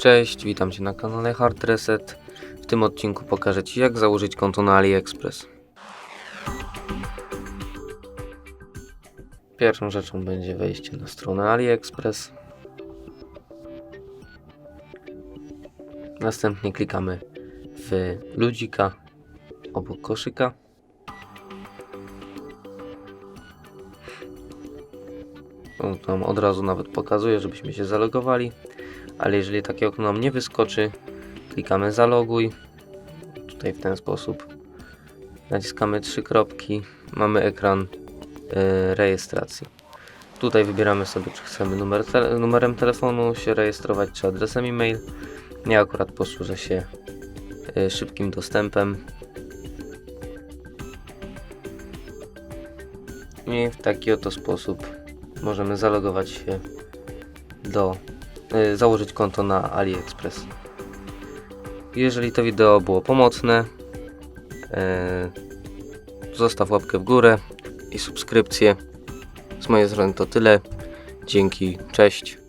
Cześć, witam Cię na kanale Hard Reset. W tym odcinku pokażę Ci jak założyć konto na AliExpress. Pierwszą rzeczą będzie wejście na stronę AliExpress. Następnie klikamy w ludzika obok koszyka. On tam od razu nawet pokazuje, żebyśmy się zalogowali ale jeżeli takie okno nam nie wyskoczy, klikamy zaloguj. Tutaj w ten sposób naciskamy trzy kropki, mamy ekran e, rejestracji. Tutaj wybieramy sobie, czy chcemy numer tele, numerem telefonu się rejestrować, czy adresem e-mail. Ja akurat posłużę się e, szybkim dostępem. I w taki oto sposób możemy zalogować się do założyć konto na AliExpress. Jeżeli to wideo było pomocne, y, zostaw łapkę w górę i subskrypcję. Z mojej strony to tyle. Dzięki, cześć.